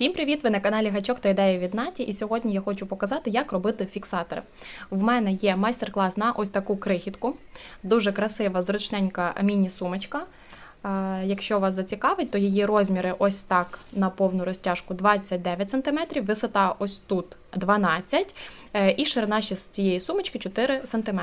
Всім привіт! Ви на каналі Гачок та ідеї від Наті. І сьогодні я хочу показати, як робити фіксатори. В мене є майстер-клас на ось таку крихітку. Дуже красива, зручненька міні-сумочка. Е, Якщо вас зацікавить, то її розміри ось так на повну розтяжку 29 см, висота ось тут 12 е, і ширина ще з цієї сумочки 4 см.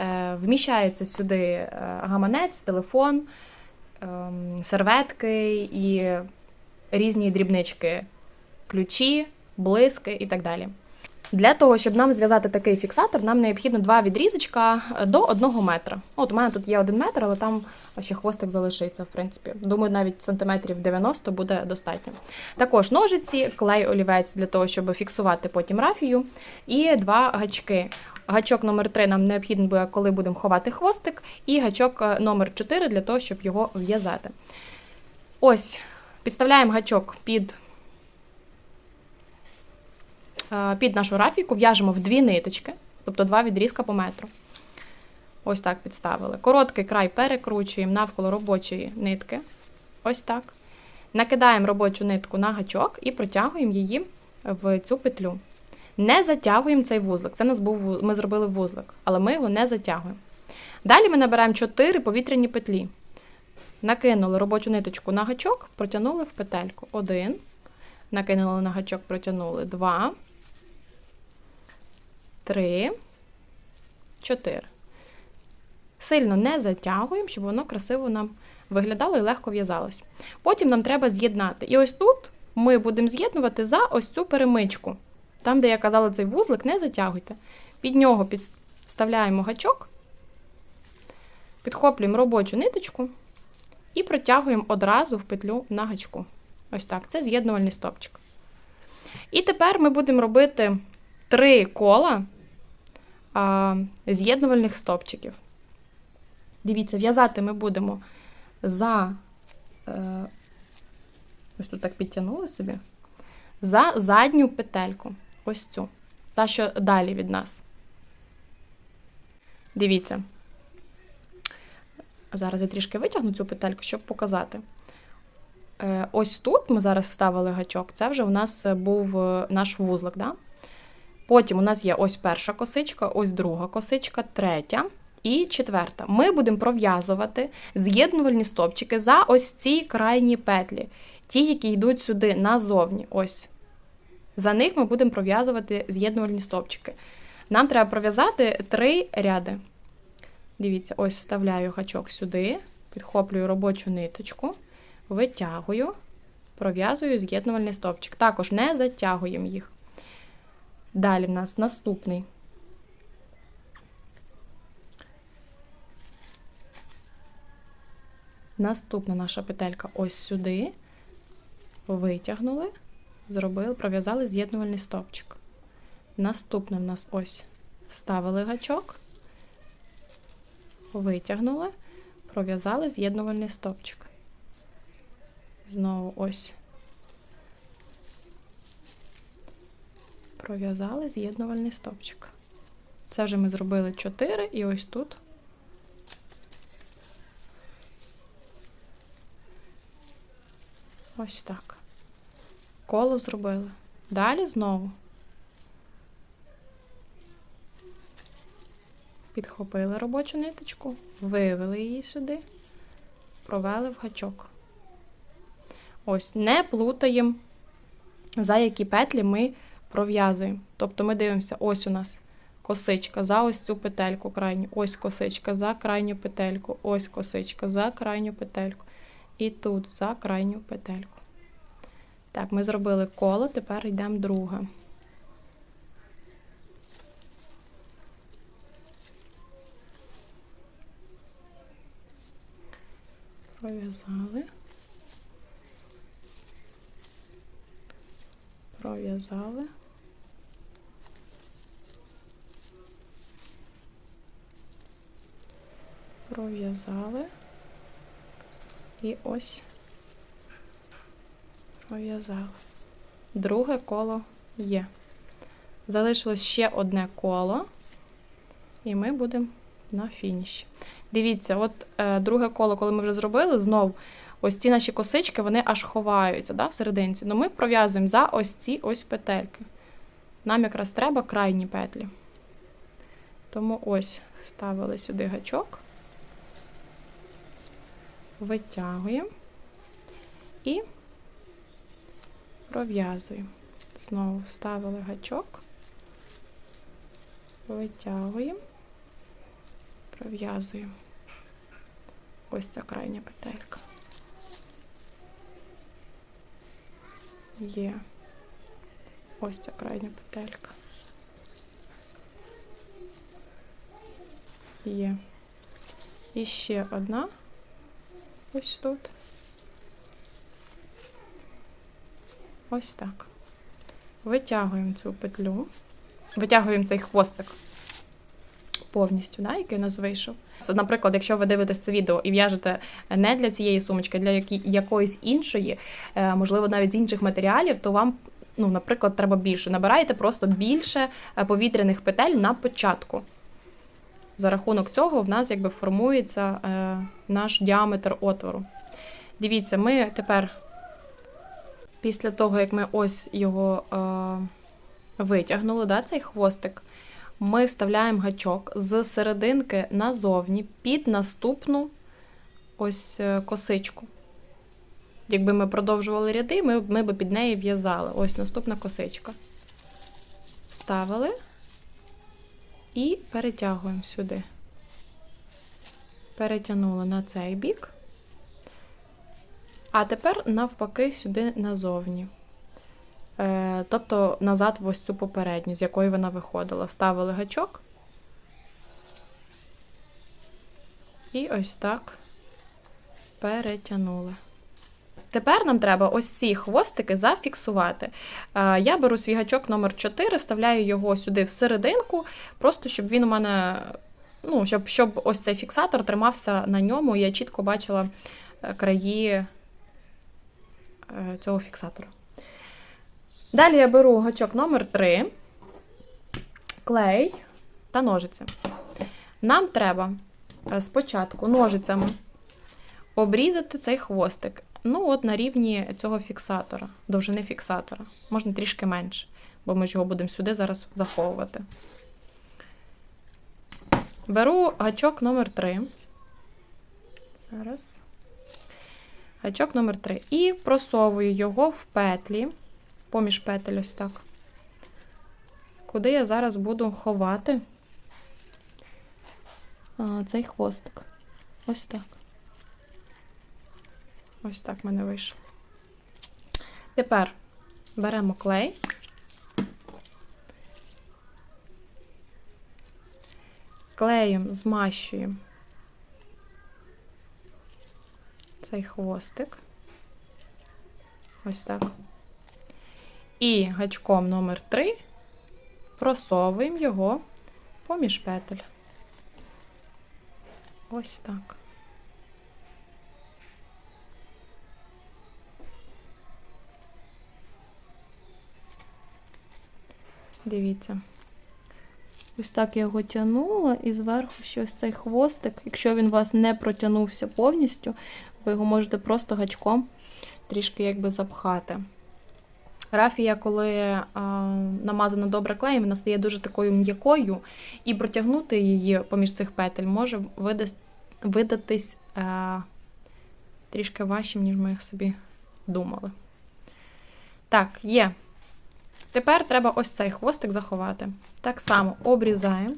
Е, Вміщається сюди гаманець, телефон, ем, серветки і різні дрібнички, ключі, блиски і так далі. Для того, щоб нам зв'язати такий фіксатор, нам необхідно два відрізочка до 1 метра. От у мене тут є 1 метр, але там ще хвостик залишиться, в принципі. Думаю, навіть сантиметрів 90 буде достатньо. Також ножиці, клей олівець для того, щоб фіксувати потім рафію, і два гачки. Гачок номер 3 нам необхідно буде, коли будемо ховати хвостик, і гачок е, номер 4 для того, щоб його в'язати. Ось, підставляємо гачок під е, під нашу рафійку, в'яжемо в дві ниточки, тобто два відрізка по метру. Ось так підставили. Короткий край перекручуємо навколо робочої нитки. Ось так. Накидаємо робочу нитку на гачок і протягуємо її в цю петлю. Не затягуємо цей вузлик. Це нас був, ми зробили вузлик, але ми його не затягуємо. Далі ми набираємо 4 повітряні петлі. Накинули робочу ниточку на гачок, протягнули в петельку. Один. Накинули на гачок, протягнули два. Три. Чотири. Сильно не затягуємо, щоб воно красиво нам виглядало і легко в'язалось. Потім нам треба з'єднати. І ось тут ми будемо з'єднувати за ось цю перемичку. Там, де я казала цей вузлик, не затягуйте. Під нього підставляємо гачок, підхоплюємо робочу ниточку і протягуємо одразу в петлю на гачку. Ось так, це з'єднувальний стопчик. І тепер ми будемо робити три кола з'єднувальних стопчиків. Дивіться, в'язати ми будемо за. Е, ось тут так підтягнули собі. За задню петельку. Ось цю. Та, що далі від нас. Дивіться. Зараз я трішки витягну цю петельку, щоб показати. Е, Ось тут ми зараз вставили гачок, це вже у нас е, був е, наш вузлик. Да? Потім у нас є ось перша косичка, ось друга косичка, третя і четверта. Ми будемо пров'язувати з'єднувальні стопчики за ось ці крайні петлі, ті, які йдуть сюди назовні. Ось. За них ми будемо пров'язувати з'єднувальні стопчики. Нам треба пров'язати три ряди. Дивіться, ось вставляю гачок сюди, підхоплюю робочу ниточку, витягую, пров'язую з'єднувальний стовпчик. Також не затягуємо їх. Далі в нас наступний. Наступна наша петелька ось сюди. Витягнули, зробили, пров'язали з'єднувальний стовпчик. Наступне в нас ось вставили гачок витягнули, пров'язали з'єднувальний стопчик. Знову ось пров'язали з'єднувальний стопчик. Це вже ми зробили 4 і ось тут. Ось так. Коло зробили. Далі знову. Підхопили робочу ниточку, вивели її сюди, провели в гачок. Ось, не плутаємо, за які петлі ми пров'язуємо. Тобто ми дивимося, ось у нас косичка за ось цю петельку крайню, ось косичка за крайню петельку, ось косичка за крайню петельку. І тут за крайню петельку. Так, ми зробили коло, тепер йдемо друге. Пров'язали. Пров'язали. Пров'язали. І ось пров'язали. Друге коло є. Залишилось ще одне коло, і ми будемо на фініші. Дивіться, от е, друге коло, коли ми вже зробили, знов ось ці наші косички, вони аж ховаються да, в. Ну ми пров'язуємо за ось ці ось петельки. Нам якраз треба крайні петлі. Тому ось ставили сюди гачок, витягуємо і пров'язуємо. Знову вставили гачок, витягуємо, пров'язуємо. Ось ця крайня петелька. Є. Ось ця крайня петелька. Є. І ще одна. Ось тут. Ось так. Витягуємо цю петлю. Витягуємо цей хвостик повністю, да, який у нас вийшов. Наприклад, якщо ви дивитесь це відео і в'яжете не для цієї сумочки, а для якоїсь іншої, е, можливо, навіть з інших матеріалів, то вам, ну, наприклад, треба більше. Набираєте просто більше е, повітряних петель на початку. За рахунок цього в нас якби формується е, наш діаметр отвору. Дивіться, ми тепер, після того, як ми ось його е, витягнули, да, цей хвостик, ми вставляємо гачок з серединки назовні під наступну ось е, косичку. Якби ми продовжували ряди, ми, ми б під неї в'язали. Ось наступна косичка. Вставили і перетягуємо сюди. Перетягнули на цей бік. А тепер навпаки сюди назовні. Е, тобто назад в ось цю попередню, з якої вона виходила. Вставили гачок. І ось так перетягнули. Тепер нам треба ось ці хвостики зафіксувати. Е, Я беру свій гачок номер 4 вставляю його сюди в серединку, просто щоб він у мене, ну, щоб, щоб ось цей фіксатор тримався на ньому, і я чітко бачила е, краї цього фіксатора. Далі я беру гачок номер 3 клей та ножиці. Нам треба е, спочатку ножицями обрізати цей хвостик. Ну, от на рівні цього фіксатора, довжини фіксатора. Можна трішки менше, бо ми ж його будемо сюди зараз заховувати. Беру гачок номер 3 Зараз. Гачок номер 3 І просовую його в петлі, поміж петель ось так. Куди я зараз буду ховати цей хвостик. Ось так. Ось так в мене вийшло. Тепер беремо клей. Клеєм змащуємо цей хвостик. Ось так. І гачком номер 3 просовуємо його поміж петель. Ось так. Дивіться. Ось так я його тягнула, і зверху ще ось цей хвостик. Якщо він у вас не протягнувся повністю, ви його можете просто гачком трішки якби запхати. Рафія, коли а, намазана добре клеєм, вона стає дуже такою м'якою, і протягнути її поміж цих петель може видас- видатись а, трішки важчим, ніж ми собі думали. Так, є. Тепер треба ось цей хвостик заховати. Так само обрізаємо.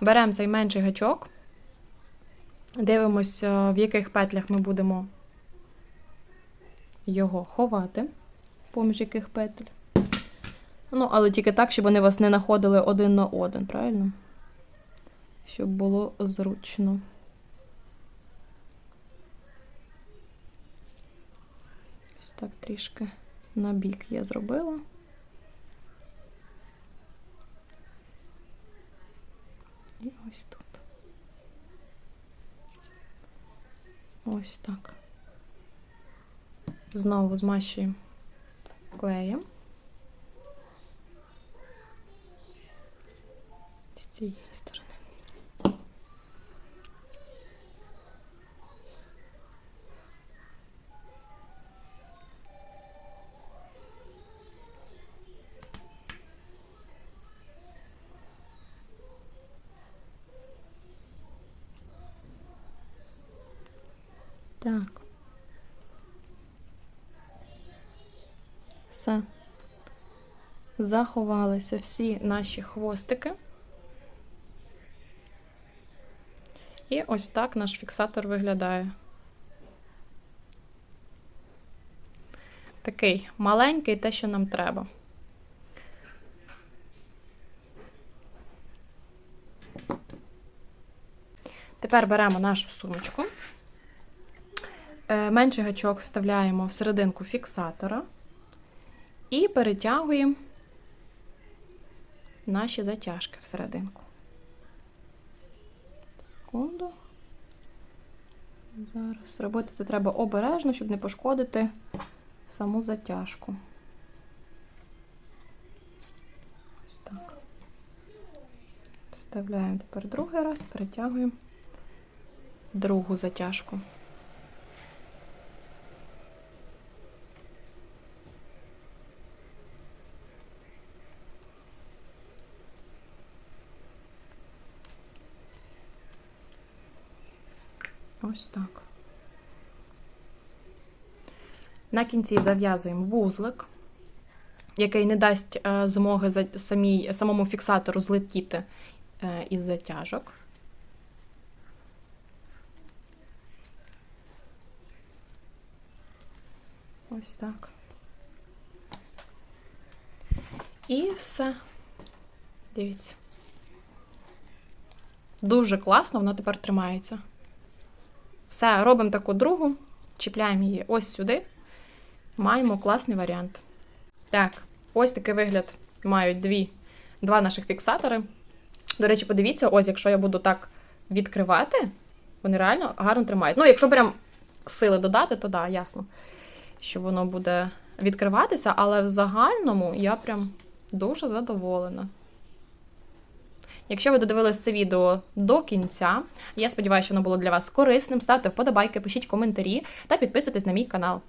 Беремо цей менший гачок. Дивимося, в яких петлях ми будемо його ховати, поміж яких петель. Ну, але тільки так, щоб вони вас не находили один на один, правильно? Щоб було зручно. Ось так трішки на бік я зробила. І ось тут. Ось так. Знову змащуємо клеєм. З цієї сторони. Так. Все. Заховалися всі наші хвостики. І ось так наш фіксатор виглядає. Такий маленький, те, що нам треба. Тепер беремо нашу сумочку. Е, Менший гачок вставляємо в серединку фіксатора і перетягуємо наші затяжки всерединку. Секунду. Зараз робити це треба обережно, щоб не пошкодити саму затяжку. Ось так. Вставляємо тепер другий раз, перетягуємо другу затяжку. Ось так. На кінці зав'язуємо вузлик, який не дасть е, змоги самій, самому фіксатору злетіти е, із затяжок. Ось так. І все. Дивіться. Дуже класно, воно тепер тримається. Все, робимо таку другу, чіпляємо її ось сюди. Маємо класний варіант. Так, ось такий вигляд мають дві, два наших фіксатори. До речі, подивіться, ось, якщо я буду так відкривати, вони реально гарно тримають. Ну, якщо прям сили додати, то да, ясно, що воно буде відкриватися, але в загальному я прям дуже задоволена. Якщо ви додивились це відео до кінця, я сподіваюся, що воно було для вас корисним. Ставте вподобайки, пишіть коментарі та підписуйтесь на мій канал.